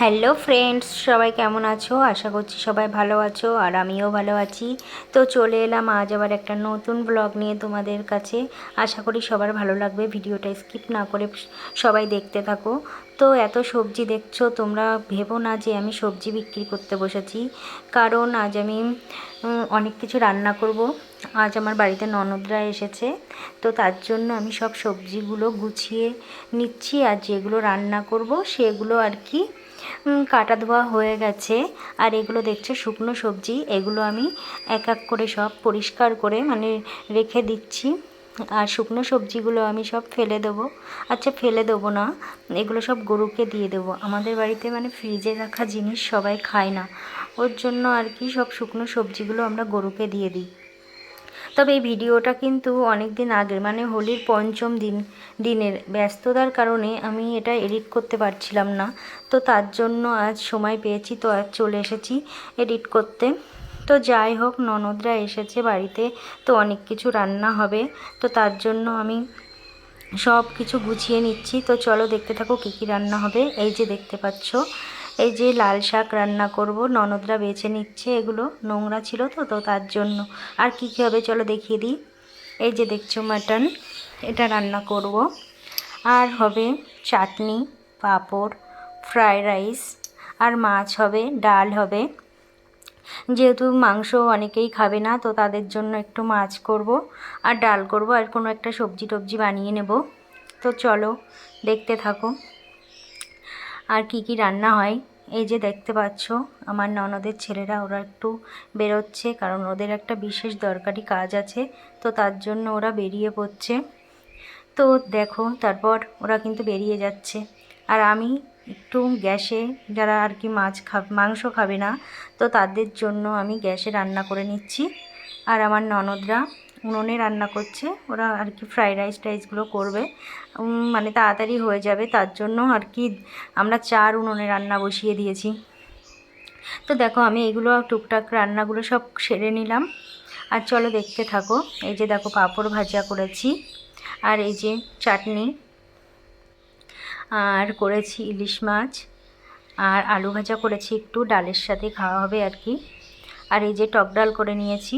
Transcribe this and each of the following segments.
Hello friends, সবাই কেমন আছো? আশা করছি সবাই ভালো আছো আর আমিও ভালো আছি। তো চলে এলাম আজ আবার একটা নতুন ব্লগ নিয়ে তোমাদের কাছে। আশা করি সবার ভালো লাগবে, ভিডিওটা স্কিপ না করে সবাই দেখতে থাকো। তো এত সবজি দেখছ, তোমরা ভেবো না যে আমি সবজি বিক্রি করতে বসেছি। কারণ আজ আমি অনেক কিছু রান্না করব। আজ আমার বাড়িতে ননদরা এসেছে, তো তার জন্য আমি সব সবজিগুলো গুছিয়ে নিচ্ছি আর যেগুলো রান্না করব সেগুলো আর কি কাটা ধোয়া হয়ে গেছে। আর এগুলো দেখছ, শুকনো সবজি, এগুলো আমি এক এক করে সব পরিষ্কার করে মানে রেখে দিচ্ছি। আর শুকনো সবজিগুলো আমি সব ফেলে দেবো। আচ্ছা ফেলে দেবো না, এগুলো সব গরুকে দিয়ে দেবো। আমাদের বাড়িতে মানে ফ্রিজে রাখা জিনিস সবাই খায় না। ওর জন্য আর কি সব শুকনো সবজিগুলো আমরা গরুকে দিয়ে দিই। তবে এই ভিডিওটা কিন্তু অনেক দিন আগের মানে হোলির পঞ্চম দিন, দিনের ব্যস্ততার কারণে আমি এটা এডিট করতে পারছিলাম না। তো তার জন্য আজ সময় পেয়েছি, তো আজ চলে এসেছি এডিট করতে। তো যাই হোক, ননদরা এসেছে বাড়িতে, তো অনেক কিছু রান্না হবে, তো তার জন্য আমি সব কিছু গুছিয়ে নিচ্ছি। তো চলো দেখতে থাকো কী কী রান্না হবে। এই যে দেখতে পাচ্ছ, এই যে লাল শাক রান্না করব, ননদরা বেছে নিচ্ছে এগুলো, নোংরা ছিল তো তো তার জন্য। আর কী কী হবে চলো দেখিয়ে দিই। এই যে দেখছ মাটন, এটা রান্না করব। আর হবে চাটনি, পাঁপড় ফ্রায়েড রাইস, আর মাছ হবে, ডাল হবে। যেহেতু মাংস অনেকেই খাবে না, তো তাদের জন্য একটু মাছ করব আর ডাল করব আর কোনো একটা সবজি টবজি বানিয়ে নেব। তো চলো, দেখতে থাকো। আর কি কি রান্না হয়? এই যে দেখতে পাচ্ছ, আমার ননদের ছেলেরা ওরা একটু বেরোচ্ছে কারণ ওদের একটা বিশেষ দরকারি কাজ আছে, তো তার জন্য ওরা বেরিয়ে পড়ছে। তো দেখো, তারপর ওরা কিন্তু বেরিয়ে যাচ্ছে। আর আমি একটু গ্যাসে, যারা আর কি মাছ খা মাংস খাবে না, তো তাদের জন্য আমি গ্যাসে রান্না করে নিচ্ছি। আর আমার ননদরা উনুনে রান্না করছে, ওরা আর কি ফ্রাইড রাইস টাইসগুলো করবে। মানে তাড়াতাড়ি হয়ে যাবে, তার জন্য আর কি আমরা চার উনুনে রান্না বসিয়ে দিয়েছি। তো দেখো, আমি এগুলো টুকটাক রান্নাগুলো সব সেরে নিলাম। আর চলো দেখতে থাকো, এই যে দেখো পাঁপড় ভাজা করেছি। আর এই যে চাটনি আর করেছি ইলিশ মাছ, আর আলু ভাজা করেছি, একটু ডালের সাথে খাওয়া হবে আর কি। আর এই যে টক ডাল করে নিয়েছি,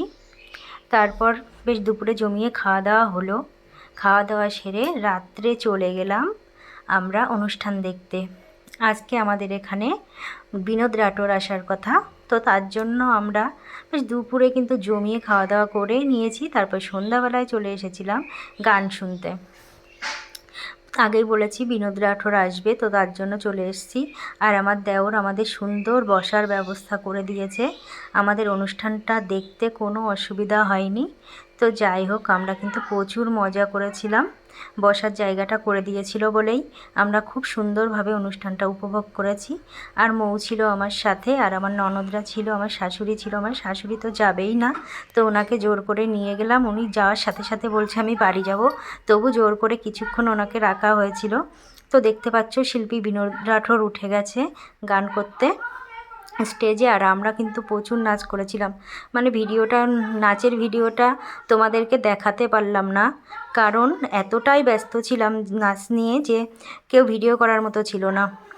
তারপর বেশ দুপুরে জমিয়ে খাওয়া দাওয়া হলো। খাওয়া দাওয়া সেরে রাত্রে চলে গেলাম আমরা অনুষ্ঠান দেখতে। আজকে আমাদের এখানে বিনোদ রাটোর আসার কথা, তো তার জন্য আমরা বেশ দুপুরে কিন্তু জমিয়ে খাওয়া দাওয়া করে নিয়েছি, তারপর সন্ধ্যাবেলায় চলে এসেছিলাম গান শুনতে। আগেই বলেছি বিনোদ রাঠোর আসবে, তো তার জন্য চলে এসেছি। আর আমার দেওর আমাদের সুন্দর বসার ব্যবস্থা করে দিয়েছে। আমাদের অনুষ্ঠানটা দেখতে কোনো অসুবিধা হয়নি। তো যাই হোক, আমরা কিন্তু প্রচুর মজা করেছিলাম। বসার জায়গাটা করে দিয়েছিল বলেই আমরা খুব সুন্দরভাবে অনুষ্ঠানটা উপভোগ করেছি। আর মৌ ছিল আমার সাথে, আর আমার ননদরা ছিল, আমার শাশুড়ি ছিল, আমার শাশুড়ি তো যাবেই না। তো ওনাকে জোর করে নিয়ে গেলাম। উনি যাওয়ার সাথে সাথে বলছে, আমি বাড়ি যাব। তবু জোর করে কিছুক্ষণ ওনাকে রাখা হয়েছিল। তো দেখতে পাচ্ছ, শিল্পী বিনোদ রাঠোর উঠে গেছে গান করতে। স্টেজে আর আমরা কিন্তু প্রচুর নাচ করেছিলাম। মানে ভিডিওটা, নাচের ভিডিওটা তোমাদেরকে দেখাতে পারলাম না। কারণ এতটাই ব্যস্ত ছিলাম নাচ নিয়ে যে কেউ ভিডিও করার মতো ছিল না।